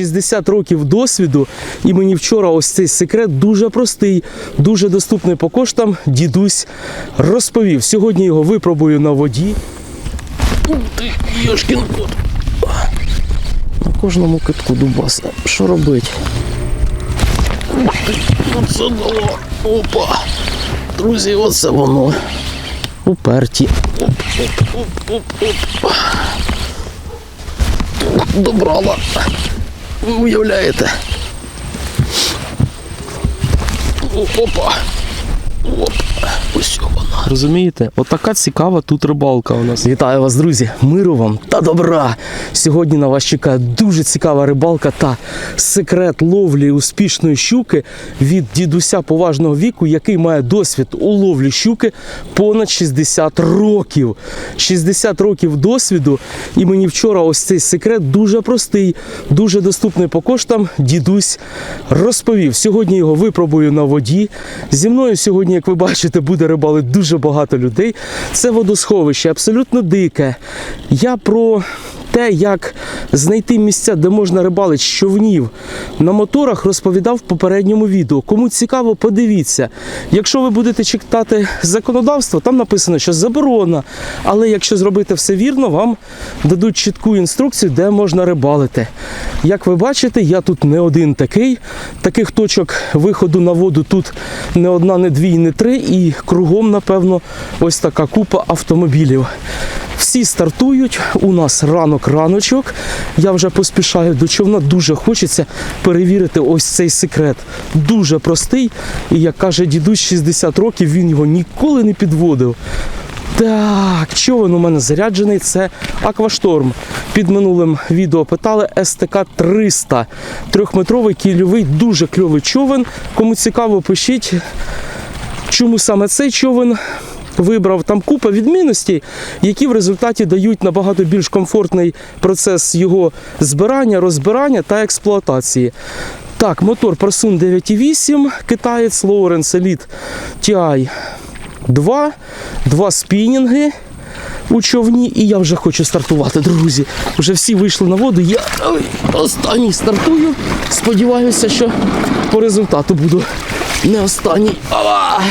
60 років досвіду, і мені вчора ось цей секрет дуже простий, дуже доступний по коштам. Дідусь розповів. Сьогодні його випробую на воді. Йошкін кот. На кожному китку дубаса. Що робить? Оце дало. Опа. Друзі, оце воно. Уперті. Оп, оп, оп, оп, оп. Добрала. Ви уявляєте? Опа. Оп. Ось вона. Розумієте? Отака цікава тут рибалка у нас. Вітаю вас, друзі! Миру вам та добра! Сьогодні на вас чекає дуже цікава рибалка та секрет ловлі успішної щуки від дідуся поважного віку, який має досвід у ловлі щуки понад 60 років. 60 років досвіду. І мені вчора ось цей секрет дуже простий, дуже доступний по коштам. Дідусь розповів. Сьогодні його випробую на воді. Зі мною сьогодні, як ви бачите, буде рибалити дуже багато людей. Це водосховище, абсолютно дике. Я про те, як знайти місця, де можна рибалити човнів на моторах, розповідав в попередньому відео. Кому цікаво, подивіться. Якщо ви будете читати законодавство, там написано, що заборона. Але якщо зробити все вірно, вам дадуть чітку інструкцію, де можна рибалити. Як ви бачите, я тут не один такий. Таких точок виходу на воду тут не одна, не дві, не три. І кругом, напевно, ось така купа автомобілів. Всі стартують. У нас ранок раночок. Я вже поспішаю до човна. Дуже хочеться перевірити ось цей секрет. Дуже простий. І як каже дідусь, 60 років він його ніколи не підводив. Так, човен у мене заряджений, це Аквашторм. Під минулим відео питали СТК 300. Трьохметровий кільовий, дуже кльовий човен. Кому цікаво, пишіть, чому саме цей човен вибрав. Там купа відмінностей, які в результаті дають набагато більш комфортний процес його збирання, розбирання та експлуатації. Так, мотор Prasun 9.8, китаєць Lawrence Elite TI 2, два спінінги у човні, і я вже хочу стартувати, друзі. Вже всі вийшли на воду. Я останній стартую. Сподіваюся, що по результату буду не останній. Ава!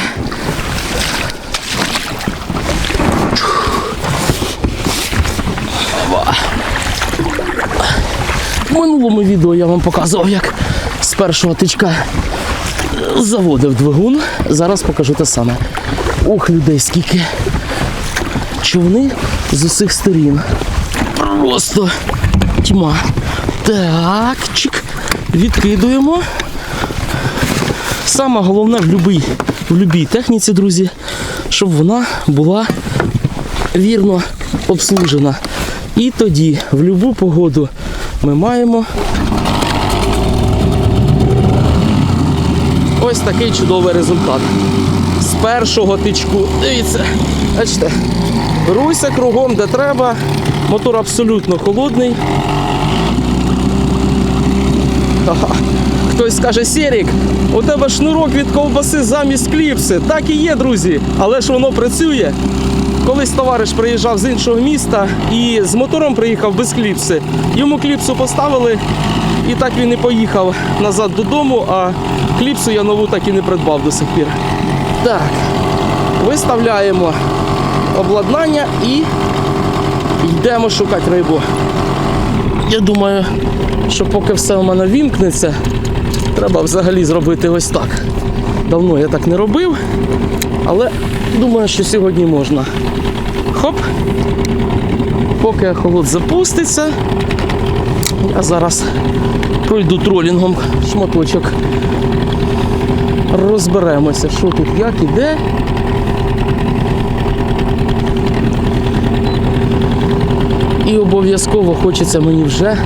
В минулому відео я вам показував, як з першого тичка заводив двигун. Зараз покажу те саме. Ох, людей скільки. Човни з усіх сторін. Просто тьма. Так, чик. Відкидуємо. Саме головне в любій, в любій техніці, друзі, щоб вона була вірно обслужена. І тоді в будь-яку погоду ми маємо ось такий чудовий результат. З першого тичку. Дивіться, бачите, руйся кругом, де треба. Мотор абсолютно холодний. Ага. Хтось скаже, Серік, у тебе шнурок від ковбаси замість кліпси. Так і є, друзі, але ж воно працює. Колись товариш приїжджав з іншого міста і з мотором приїхав без кліпси. Йому кліпсу поставили, і так він і поїхав назад додому, а кліпсу я нову так і не придбав до сих пір. Так, виставляємо обладнання і йдемо шукати рибу. Я думаю, що поки все у мене вімкнеться, треба взагалі зробити ось так. Давно я так не робив, але думаю, що сьогодні можна. Хоп. Поки ехолот запуститься, я зараз пройду тролінгом шматочок. Розберемося, що тут, як і де. І обов'язково хочеться мені вже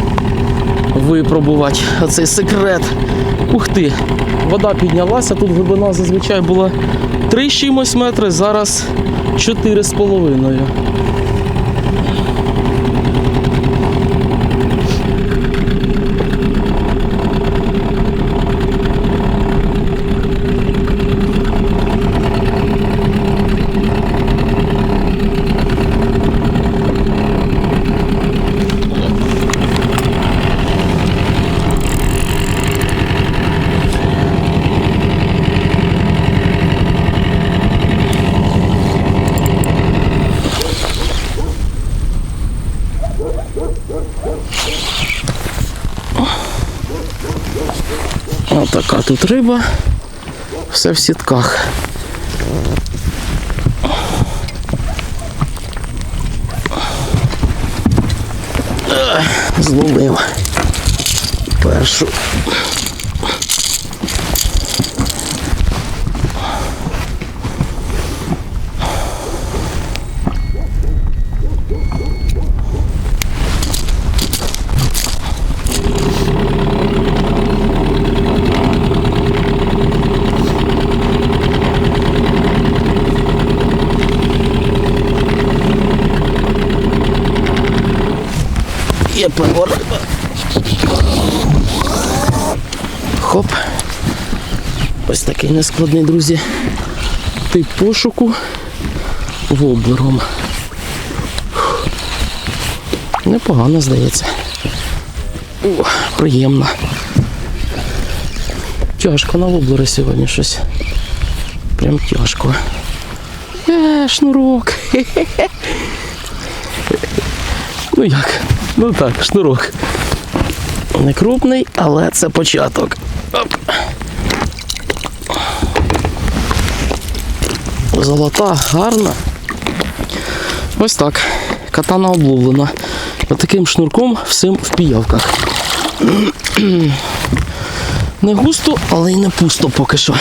випробувати оцей секрет. Ух ти! Вода піднялася, тут глибина зазвичай була 3 з метри, зараз 4,5. Тут риба. Все в сітках. Зловив першу. Риба. Хоп. Ось такий нескладний, друзі. Тип пошуку воблером. Непогано здається. О, приємно. Тяжко на воблери сьогодні щось. Прям тяжко. Е, шнурок. Ну як? Ну так, шнурок. Не крупний, але це початок. Оп. Золота, гарна. Ось так. Катана обловлена. Отаким шнурком всім в піявках. Не густо, але й не пусто поки що.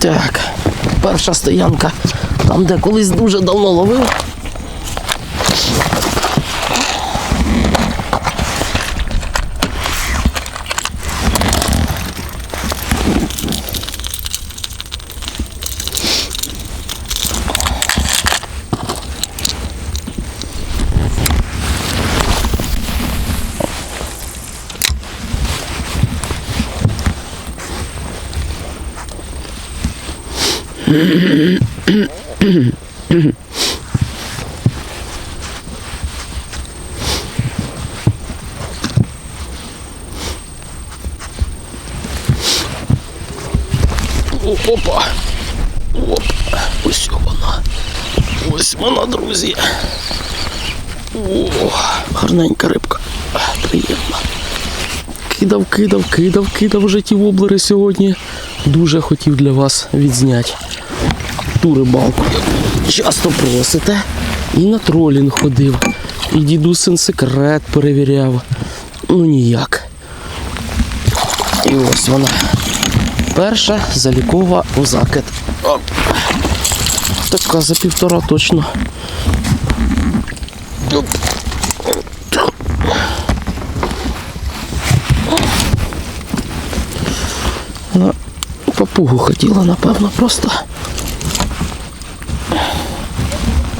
Так, перша стоянка. Там, де колись дуже давно ловив. О, Опа. Оп. Ось вона. Ось вона, друзі. О, гарненька рибка. Приємно. Кидав, кидав, кидав, кидав вже ті воблери сьогодні. Дуже хотів для вас відзняти ту рибалку. Часто просите. І на тролінг ходив. І дідусин секрет перевіряв. Ну ніяк. І ось вона. Перша залікова у закид. Така за півтора точно. Оп. На папугу хотіла, напевно, просто.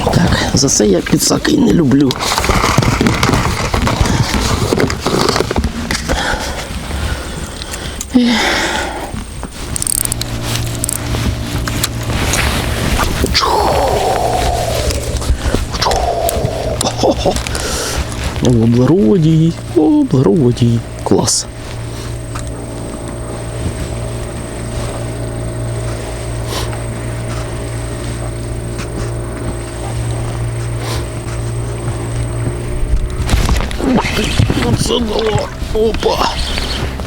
Так, за це я підсаки не люблю. Облародій, облародій. Клас. Оце дало. Опа.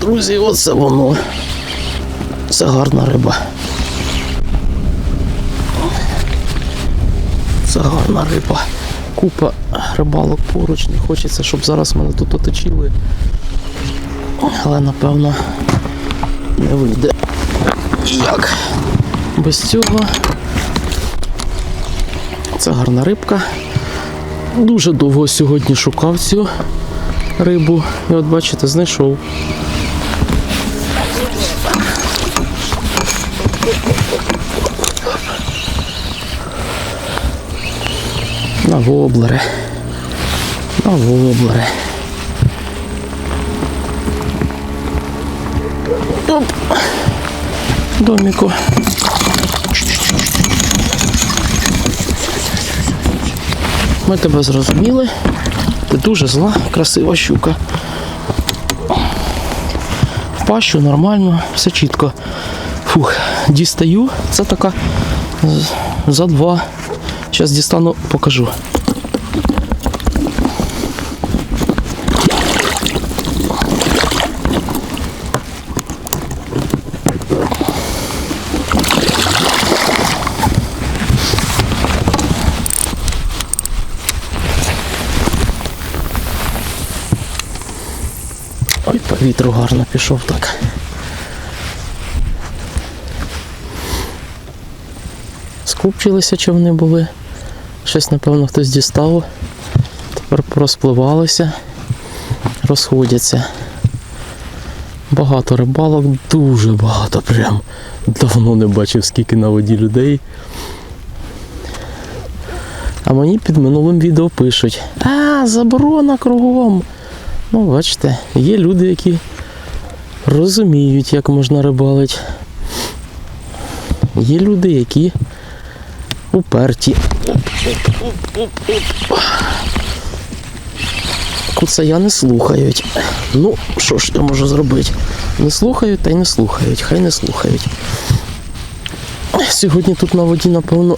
Друзі, оце воно. Це гарна риба. Це гарна риба. Купа рибалок поруч. Не хочеться, щоб зараз мене тут оточили. Але напевно не вийде. Як? Без цього. Це гарна рибка. Дуже довго сьогодні шукав цю рибу. І от бачите, знайшов. На воблери. На воблери. Оп. Доміку. Ми тебе зрозуміли. Ти дуже зла, красива щука. Пащу нормально, все чітко. Фух, дістаю. Це така за два Зараз дістану, покажу. Ой, по вітру гарно пішов так. Скупчилися, чи вони були. Щось, напевно, хтось дістав. Тепер порозпливалися, розходяться. Багато рибалок, дуже багато прям. Давно не бачив, скільки на воді людей. А мені під минулим відео пишуть: А, заборона кругом. Ну, бачите, є люди, які розуміють, як можна рибалити. Є люди, які уперті. Куцая не слухають. Ну, що ж я можу зробити? Не слухають та й не слухають, хай не слухають. Сьогодні тут на воді, напевно,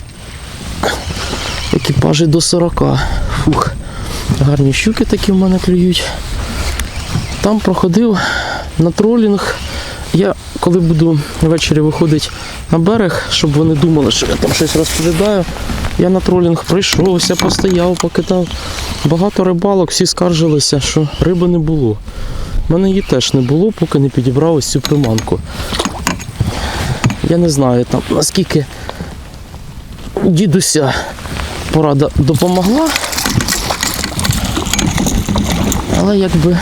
екіпажі до 40. Фух. Гарні щуки такі в мене клюють. Там проходив на тролінг. Я коли буду ввечері виходити на берег, щоб вони думали, що я там щось розповідаю, я на тролінг прийшовся, постояв, покидав. Багато рибалок, всі скаржилися, що риби не було. У мене її теж не було, поки не підібрав ось цю приманку. Я не знаю там наскільки дідуся порада допомогла. Але якби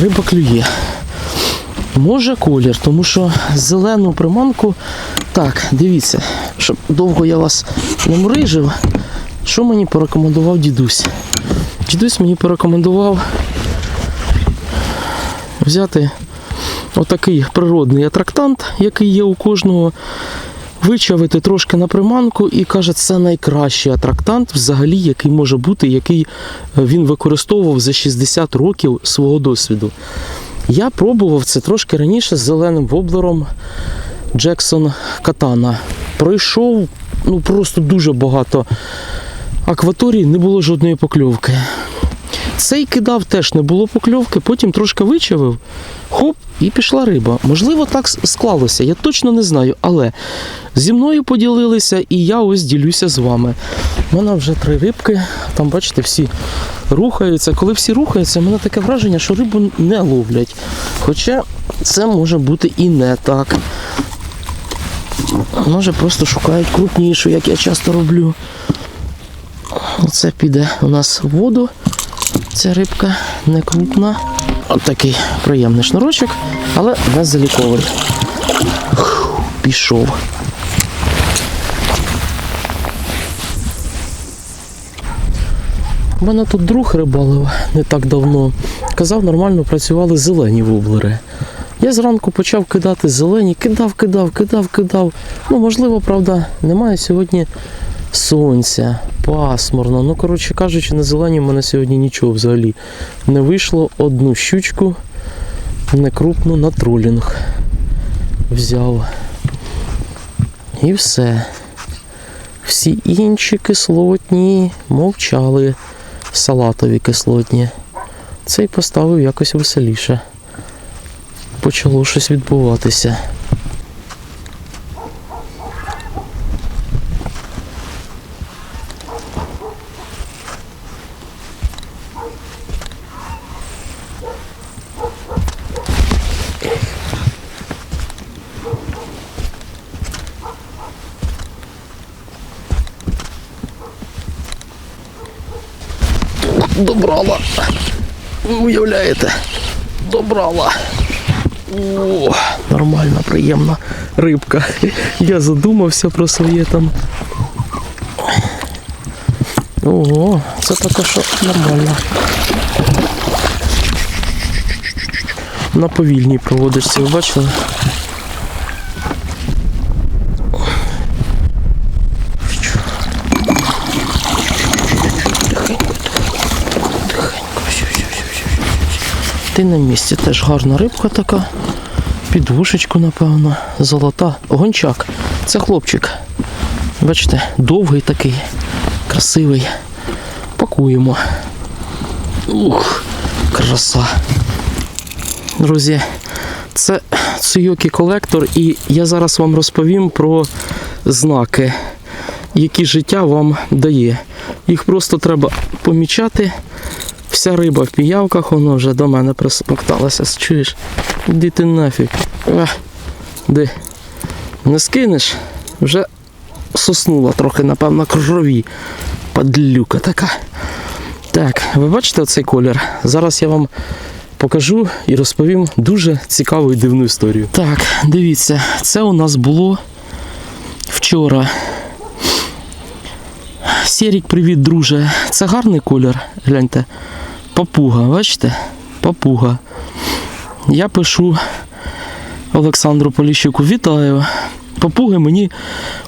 риба клює. Може колір, тому що зелену приманку. Так, дивіться, щоб довго я вас не мрижив. Що мені порекомендував дідусь? Дідусь мені порекомендував взяти отакий природний атрактант, який є у кожного, вичавити трошки на приманку і каже, це найкращий атрактант, взагалі, який може бути, який він використовував за 60 років свого досвіду. Я пробував це трошки раніше з зеленим воблером Джексон Катана. Пройшов ну, просто дуже багато акваторій, не було жодної покльовки. Цей кидав теж не було покльовки, потім трошки вичавив, хоп, і пішла риба. Можливо, так склалося, я точно не знаю, але зі мною поділилися і я ось ділюся з вами. У мене вже три рибки, там, бачите, всі рухаються. Коли всі рухаються, в мене таке враження, що рибу не ловлять. Хоча це може бути і не так. Може просто шукають крупнішу, як я часто роблю. Оце піде у нас в воду. Ця рибка не крупна. От такий приємний шнурочок, але беззаліковий. Фух, Пішов. У мене тут друг рибалив не так давно. Казав, нормально працювали зелені воблери. Я зранку почав кидати зелені, кидав, кидав, кидав, кидав. Ну, можливо, правда, немає сьогодні сонця, пасмурно. Ну, коротше кажучи, на зелені в мене сьогодні нічого взагалі не вийшло. Одну щучку, не крупну на тролінг взяв. І все. Всі інші кислотні мовчали, салатові кислотні. Цей поставив якось веселіше. Почало щось відбуватися. Добрала. ви Уявляєте? Добрала. О, нормальна, приємна рибка. Я задумався про своє там. Ого, це таке що нормально. На повільній проводишся, ви бачили? Ти на місці теж гарна рибка така. Під вушечку, напевно, золота. Гончак. Це хлопчик. Бачите, довгий такий. красивий. Пакуємо. Ух, краса. Друзі, це Цуйокі колектор, і я зараз вам розповім про знаки, які життя вам дає. Їх просто треба помічати. Вся риба в піявках, воно вже до мене присмокталася. Чуєш? Іди ти нафіг. А, де? Не скинеш? Вже соснула трохи, напевно, крові. Падлюка така. Так, ви бачите оцей колір? Зараз я вам покажу і розповім дуже цікаву і дивну історію. Так, дивіться, це у нас було вчора. Сірік, привіт, друже. Це гарний колір. Гляньте. Папуга, бачите? Папуга. Я пишу Олександру Поліщуку, вітаю. Папуги мені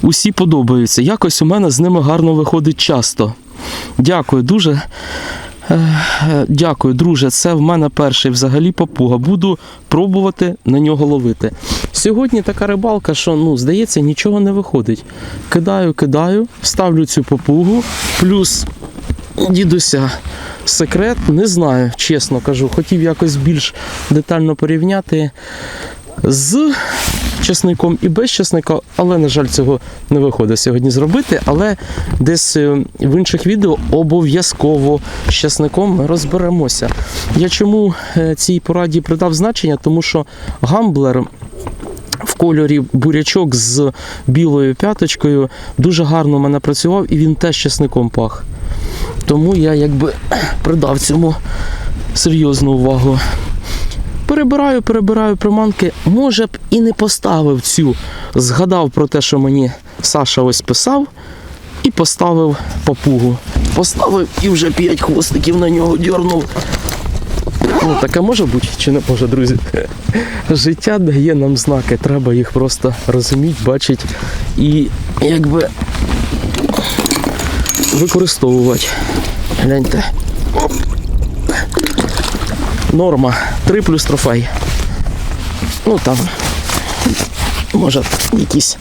усі подобаються. Якось у мене з ними гарно виходить часто. Дякую дуже. Е, е, Дякую, друже. Це в мене перший взагалі папуга. Буду пробувати на нього ловити. Сьогодні така рибалка, що ну, здається, нічого не виходить. Кидаю, кидаю, ставлю цю папугу, плюс дідуся. Секрет, не знаю, чесно кажу. Хотів якось більш детально порівняти з чесником і без чесника, але, на жаль, цього не виходить сьогодні зробити. Але десь е, в інших відео обов'язково з чесником розберемося. Я чому е, цій пораді придав значення? Тому що гамблер. В кольорі бурячок з білою п'яточкою дуже гарно у мене працював і він теж чесником пах. Тому я якби придав цьому серйозну увагу. Перебираю, перебираю приманки. Може б і не поставив цю. Згадав про те, що мені Саша ось писав, і поставив папугу. Поставив і вже п'ять хвостиків на нього дьорнув. Ну, таке може бути чи не може, друзі? Життя дає нам знаки, треба їх просто розуміти, бачити і якби використовувати. Гляньте. Оп. Норма 3 плюс трофей. Ну там, може, якийсь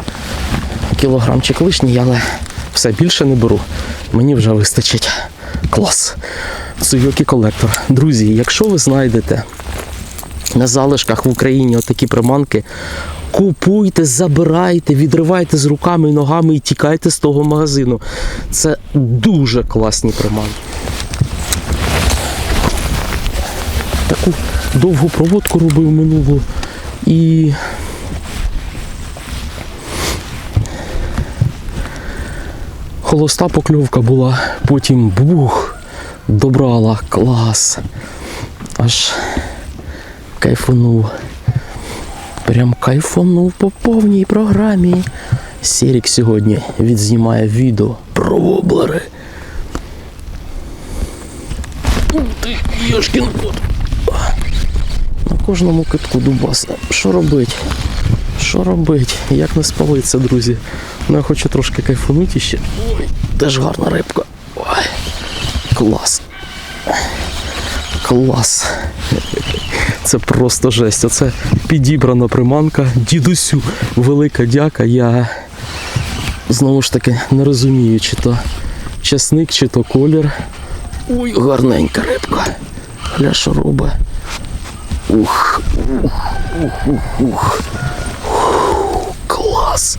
кілограмчик лишній, але все більше не беру. Мені вже вистачить. Клас. Цуйокі колектор. Друзі, якщо ви знайдете на залишках в Україні отакі приманки, купуйте, забирайте, відривайте з руками і ногами і тікайте з того магазину. Це дуже класні приманки. Таку довгу проводку робив минулу і. Холоста покльовка була, потім бух, добрала, клас. Аж кайфанув. Прям кайфанув по повній програмі. Сірік сьогодні відзнімає відео про воблери. Ти, Йошкін кот. На кожному китку дубаса. Що робить? Що робить? Як не спалиться, друзі? Ну, я хочу трошки кайфанути ще. Ой, теж гарна рибка. Ой, клас. Клас. Це просто жесть. Оце підібрана приманка. Дідусю, велика дяка. Я знову ж таки не розумію, чи то часник, чи то колір. Ой, гарненька рибка. Гля, що робить. Ух, ух, ух, ух, ух. Клас.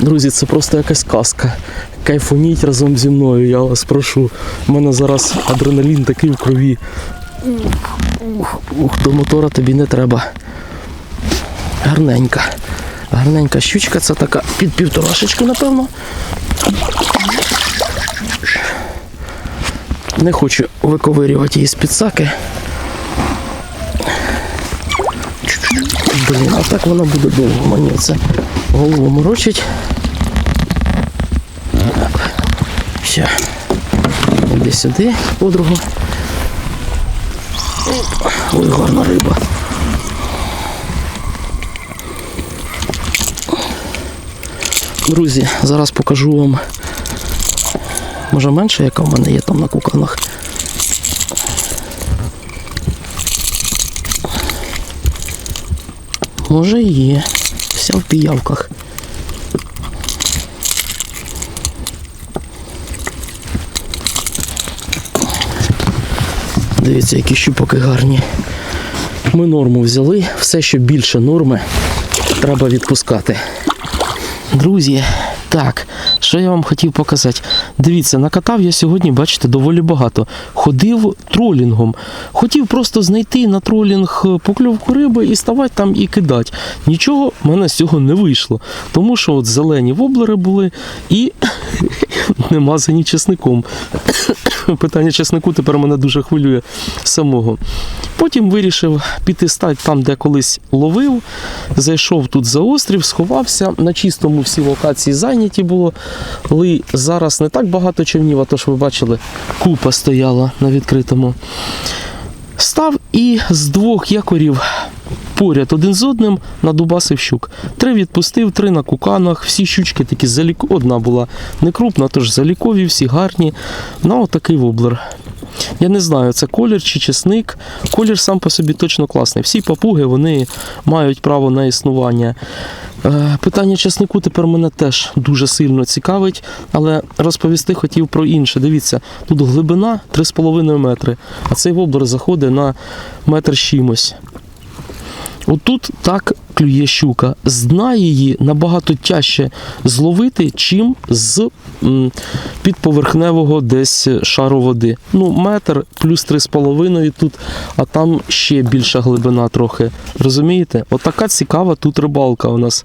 Друзі, це просто якась казка. Кайфоніть разом зі мною, я вас прошу. У мене зараз адреналін такий в крові. Ух, ух, до мотора тобі не треба. Гарненька. Гарненька щучка, це така під півторашечку, напевно. Не хочу виковирювати її з підсаки. Блін, а так вона буде довго мені це голову морочить. Все. Іди сюди, подругу. Ой, гарна риба. Друзі, зараз покажу вам. Може менше, яка в мене є там на куканах. Може є. Вся в піявках. Дивіться, які щупаки гарні. Ми норму взяли, все, що більше норми, треба відпускати. Друзі, так, що я вам хотів показати? Дивіться, накатав я сьогодні, бачите, доволі багато. Ходив тролінгом. Хотів просто знайти на тролінг покльовку риби і ставати там і кидати. Нічого в мене з цього не вийшло. Тому що от зелені воблери були і не мазані чесником. Питання чеснику тепер мене дуже хвилює самого. Потім вирішив піти стати там, де колись ловив. Зайшов тут за острів, сховався. На чистому всі локації зайняті було. Але зараз не так багато човнів, а то ж ви бачили, купа стояла на відкритому. Став і з двох якорів поряд один з одним надубасив щук. Три відпустив, три на куканах, всі щучки такі залік... Одна була не крупна, тож залікові, всі гарні. На отакий воблер. Я не знаю, це колір чи чесник. Колір сам по собі точно класний. Всі папуги вони мають право на існування. Е, Питання чеснику тепер мене теж дуже сильно цікавить, але розповісти хотів про інше. Дивіться, тут глибина 3,5 метри, а цей воблер заходить на метр чимось. Отут так клює щука. З дна її набагато тяжче зловити, чим з підповерхневого десь шару води. Ну, метр плюс 3,5 тут, а там ще більша глибина трохи. Розумієте? Отака цікава тут рибалка у нас.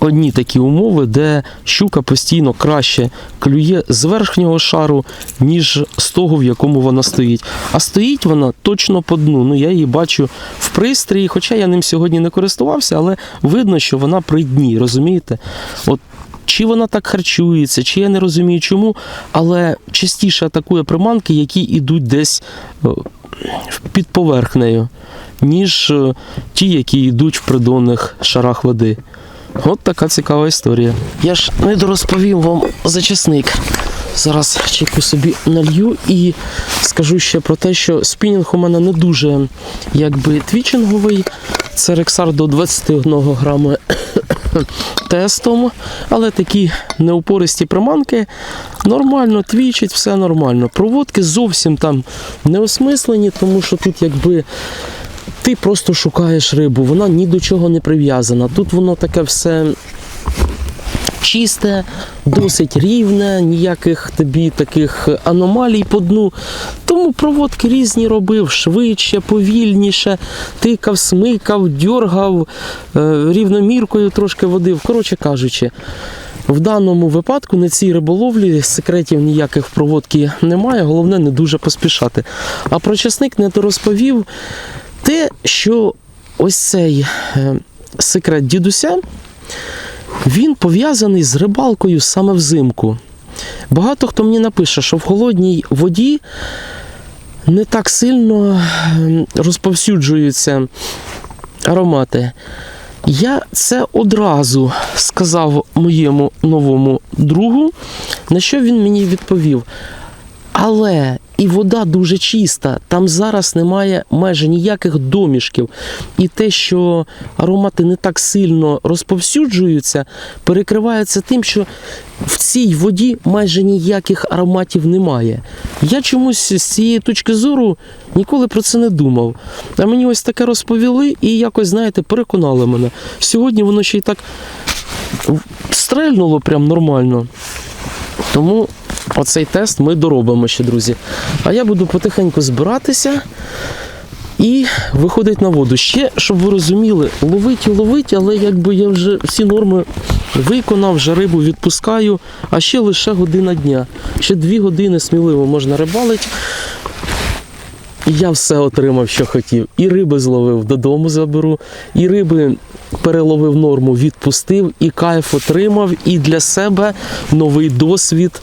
Одні такі умови, де щука постійно краще клює з верхнього шару, ніж з того, в якому вона стоїть. А стоїть вона точно по дну. Ну, я її бачу в пристрої, хоча я ним сьогодні не користувався, але видно, що вона при дні, розумієте? От чи вона так харчується, чи я не розумію чому, але частіше атакує приманки, які йдуть десь е, під поверхнею, ніж е, ті, які йдуть в придонних шарах води. От така цікава історія. Я ж не дорозповів вам за чесник. Зараз чайку собі налью і скажу ще про те, що спінінг у мене не дуже якби твічинговий. Це рексар до 21 грами тестом, але такі неупористі приманки нормально твічать, все нормально. Проводки зовсім там не осмислені, тому що тут якби ти просто шукаєш рибу, вона ні до чого не прив'язана. Тут воно таке все чисте, досить рівне, ніяких тобі таких аномалій по дну. Тому проводки різні робив, швидше, повільніше, тикав, смикав, дьоргав, е, рівноміркою трошки водив. Коротше кажучи, в даному випадку на цій риболовлі секретів ніяких в проводці немає, головне не дуже поспішати. А про часник не розповів те, що ось цей е, секрет дідуся, він пов'язаний з рибалкою саме взимку. Багато хто мені напише, що в холодній воді не так сильно ем, розповсюджуються аромати. Я це одразу сказав моєму новому другу, на що він мені відповів. Але і вода дуже чиста, там зараз немає майже ніяких домішків. І те, що аромати не так сильно розповсюджуються, перекривається тим, що в цій воді майже ніяких ароматів немає. Я чомусь з цієї точки зору ніколи про це не думав. А мені ось таке розповіли і якось, знаєте, переконали мене. Сьогодні воно ще й так стрельнуло прям нормально. Тому оцей тест ми доробимо ще, друзі. А я буду потихеньку збиратися і виходить на воду. Ще, щоб ви розуміли, ловить і ловить, але якби я вже всі норми виконав, вже рибу відпускаю, а ще лише година дня. Ще дві години сміливо можна рибалити. І я все отримав, що хотів. І риби зловив, додому заберу, і риби переловив норму, відпустив, і кайф отримав, і для себе новий досвід.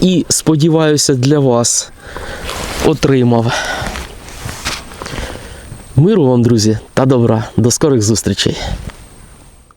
І сподіваюся, для вас отримав. Миру вам, друзі, та добра. До скорих зустрічей.